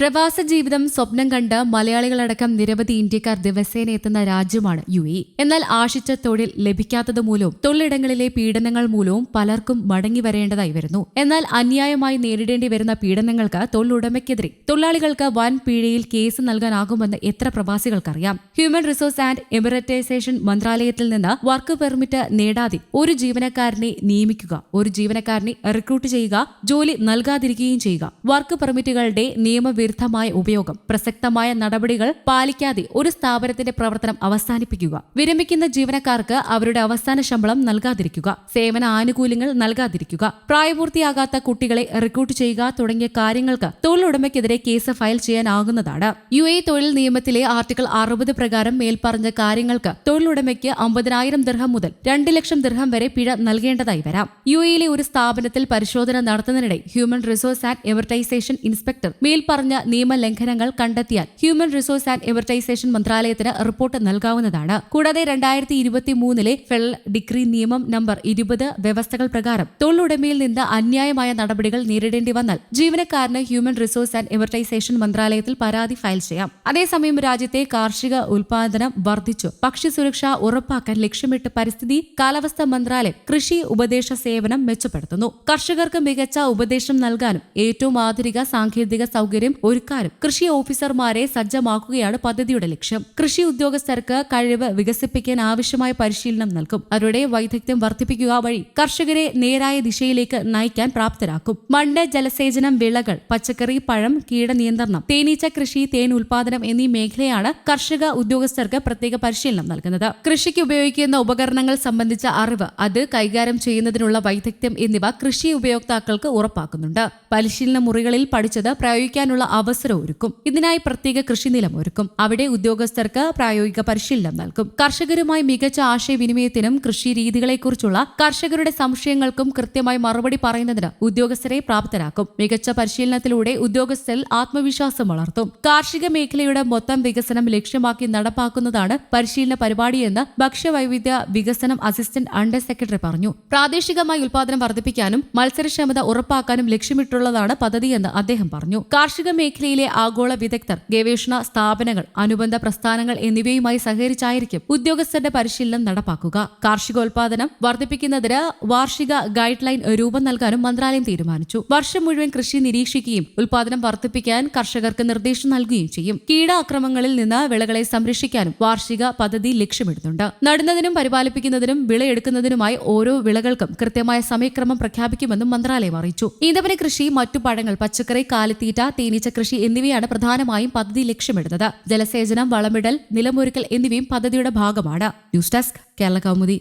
പ്രവാസ ജീവിതം സ്വപ്നം കണ്ട് മലയാളികളടക്കം നിരവധി ഇന്ത്യക്കാർ ദിവസേന എത്തുന്ന രാജ്യമാണ് യു എ എന്നാൽ ആശിച്ച തൊഴിൽ ലഭിക്കാത്തത് മൂലവും തൊഴിലിടങ്ങളിലെ പീഡനങ്ങൾ മൂലവും പലർക്കും മടങ്ങി വരേണ്ടതായി വരുന്നു. എന്നാൽ അന്യായമായി നേരിടേണ്ടി വരുന്ന പീഡനങ്ങൾക്ക് തൊഴിലുടമയ്ക്കെതിരെ തൊഴിലാളികൾക്ക് വൻ പീഴയിൽ കേസ് നൽകാനാകുമെന്ന് എത്ര പ്രവാസികൾക്കറിയാം. ഹ്യൂമൻ റിസോഴ്സ് ആൻഡ് എമിററ്റൈസേഷൻ മന്ത്രാലയത്തിൽ നിന്ന് വർക്ക് പെർമിറ്റ് നേടാതെ ഒരു ജീവനക്കാരനെ നിയമിക്കുക ഒരു ജീവനക്കാരനെ റിക്രൂട്ട് ചെയ്യുക ജോലി നൽകാതിരിക്കുകയും ചെയ്യുക. വർക്ക് പെർമിറ്റുകളുടെ നിയമവിരുദ്ധമായ ഉപയോഗം പ്രസക്തമായ നടപടികൾ പാലിക്കാതെ ഒരു സ്ഥാപനത്തിന്റെ പ്രവർത്തനം അവസാനിപ്പിക്കുക. വിരമിക്കുന്ന ജീവനക്കാർക്ക് അവരുടെ അവസാന ശമ്പളം നൽകാതിരിക്കുക. സേവന ആനുകൂല്യങ്ങൾ നൽകാതിരിക്കുക. പ്രായപൂർത്തിയാകാത്ത കുട്ടികളെ റിക്രൂട്ട് ചെയ്യുക തുടങ്ങിയ കാര്യങ്ങൾക്ക് തൊഴിലുടമയ്ക്കെതിരെ കേസ് ഫയൽ ചെയ്യാനാകുന്നതാണ്. യു എ തൊഴിൽ നിയമത്തിലെ ആർട്ടിക്കിൾ അറുപത് പ്രകാരം മേൽപ്പറഞ്ഞ കാര്യങ്ങൾക്ക് തൊഴിലുടമയ്ക്ക് അമ്പതിനായിരം ദർഹം മുതൽ രണ്ട് ലക്ഷം ദർഹം വരെ പിഴ നൽകേണ്ടതായി വരാം. യു എയിലെ ഒരു സ്ഥാപനത്തിൽ പരിശോധന നടത്തുന്നതിനിടെ human resource and emiratisation inspector മേൽപ്പറഞ്ഞ നിയമലംഘനങ്ങൾ കണ്ടെത്തിയാൽ ഹ്യൂമൻ റിസോഴ്സ് ആൻഡ് എവർട്ടൈസേഷൻ മന്ത്രാലയത്തിന് റിപ്പോർട്ട് നൽകാവുന്നതാണ്. കൂടാതെ രണ്ടായിരത്തി ഇരുപത്തി മൂന്നിലെ ഫെഡറൽ ഡിഗ്രി നിയമം നമ്പർ ഇരുപത് വ്യവസ്ഥകൾ പ്രകാരം തൊഴിലുടമയിൽ നിന്ന് അന്യായമായ നടപടികൾ നേരിടേണ്ടി വന്നാൽ ജീവനക്കാരന് ഹ്യൂമൻ റിസോഴ്സ് ആൻഡ് എവർട്ടൈസേഷൻ മന്ത്രാലയത്തിൽ പരാതി ഫയൽ ചെയ്യാം. അതേസമയം രാജ്യത്തെ കാർഷിക ഉൽപാദനം വർദ്ധിച്ചു. ഭക്ഷ്യസുരക്ഷ ഉറപ്പാക്കാൻ ലക്ഷ്യമിട്ട് പരിസ്ഥിതി കാലാവസ്ഥ മന്ത്രാലയം കൃഷി ഉപദേശ സേവനം മെച്ചപ്പെടുത്തുന്നു. കർഷകർക്ക് മികച്ച ഉപദേശം നൽകാനും ഏറ്റവും ആധുനിക സാങ്കേതിക സൗകര്യം ഒരുക്കാനും കൃഷി ഓഫീസർമാരെ സജ്ജമാക്കുകയാണ് പദ്ധതിയുടെ ലക്ഷ്യം. കൃഷി ഉദ്യോഗസ്ഥർക്ക് കഴിവ് വികസിപ്പിക്കാൻ ആവശ്യമായ പരിശീലനം നൽകും. അവരുടെ വൈദഗ്ധ്യം വർദ്ധിപ്പിക്കുക വഴി കർഷകരെ നേരായ ദിശയിലേക്ക് നയിക്കാൻ പ്രാപ്തരാക്കും. മണ്ണ് ജലസേചനം വിളകൾ പച്ചക്കറി പഴം കീടനിയന്ത്രണം തേനീച്ച കൃഷി തേൻ ഉൽപാദനം എന്നീ മേഖലയാണ് കർഷക ഉദ്യോഗസ്ഥർക്ക് പ്രത്യേക പരിശീലനം നൽകുന്നത്. കൃഷിക്ക് ഉപയോഗിക്കുന്ന ഉപകരണങ്ങൾ സംബന്ധിച്ച അറിവ് അത് കൈകാര്യം ചെയ്യുന്നതിനുള്ള വൈദഗ്ധ്യം എന്നിവ കൃഷി ഉപയോക്താക്കൾക്ക് ഉറപ്പാക്കുന്നുണ്ട്. പരിശീലന മുറികളിൽ പഠിച്ചത് പ്രയോഗിക്കാനുള്ള അവസരം ഒരുക്കും ഇതിനായി പ്രത്യേക കൃഷിനിലം ഒരുക്കും. അവിടെ ഉദ്യോഗസ്ഥർക്ക് പ്രായോഗിക പരിശീലനം നൽകും. കർഷകരുമായി മികച്ച ആശയവിനിമയത്തിനും കൃഷി രീതികളെക്കുറിച്ചുള്ള കർഷകരുടെ സംശയങ്ങൾക്കും കൃത്യമായി മറുപടി പറയുന്നതിന് ഉദ്യോഗസ്ഥരെ പ്രാപ്തരാക്കും. മികച്ച പരിശീലനത്തിലൂടെ ഉദ്യോഗസ്ഥരിൽ ആത്മവിശ്വാസം വളർത്തും. കാർഷിക മേഖലയുടെ മൊത്തം വികസനം ലക്ഷ്യമാക്കി നടപ്പാക്കുന്നതാണ് പരിശീലന പരിപാടിയെന്ന് ഭക്ഷ്യവൈവിധ്യ വികസനം അസിസ്റ്റന്റ് അണ്ടർ സെക്രട്ടറി പറഞ്ഞു. പ്രാദേശികമായി ഉൽപാദനം വർദ്ധിപ്പിക്കാനും മത്സരക്ഷമത ഉറപ്പാക്കാനും ലക്ഷ്യമിട്ടുള്ളതാണ് പദ്ധതിയെന്ന് അദ്ദേഹം പറഞ്ഞു. കാർഷിക മേഖലയിലെ ആഗോള വിദഗ്ധർ ഗവേഷണ സ്ഥാപനങ്ങൾ അനുബന്ധ പ്രസ്ഥാനങ്ങൾ എന്നിവയുമായി സഹകരിച്ചായിരിക്കും ഉദ്യോഗസ്ഥരുടെ പരിശീലനം നടപ്പാക്കുക. കാർഷികോൽപാദനം വർദ്ധിപ്പിക്കുന്നതിന് വാർഷിക ഗൈഡ് ലൈൻ രൂപം നൽകാനും മന്ത്രാലയം തീരുമാനിച്ചു. വർഷം മുഴുവൻ കൃഷി നിരീക്ഷിക്കുകയും ഉൽപാദനം വർദ്ധിപ്പിക്കാൻ കർഷകർക്ക് നിർദ്ദേശം നൽകുകയും ചെയ്യും. കീടാക്രമങ്ങളിൽ നിന്ന് വിളകളെ സംരക്ഷിക്കാനും വാർഷിക പദ്ധതി ലക്ഷ്യമിടുന്നുണ്ട്. നടുന്നതിനും പരിപാലിപ്പിക്കുന്നതിനും വിളയെടുക്കുന്നതിനുമായി ഓരോ വിളകൾക്കും കൃത്യമായ സമയക്രമം പ്രഖ്യാപിക്കുമെന്നും മന്ത്രാലയം അറിയിച്ചു. ഈന്തപ്പന കൃഷി മറ്റു പഴങ്ങൾ പച്ചക്കറി കാലിത്തീറ്റ തേനീച്ച കൃഷി എന്നിവയാണ് പ്രധാനമായും പദ്ധതി ലക്ഷ്യമിടുന്നത്. ജലസേചനം വളമിടൽ നിലമൊരുക്കൽ എന്നിവയും പദ്ധതിയുടെ ഭാഗമാണ്. News desk Kerala Kaumudi.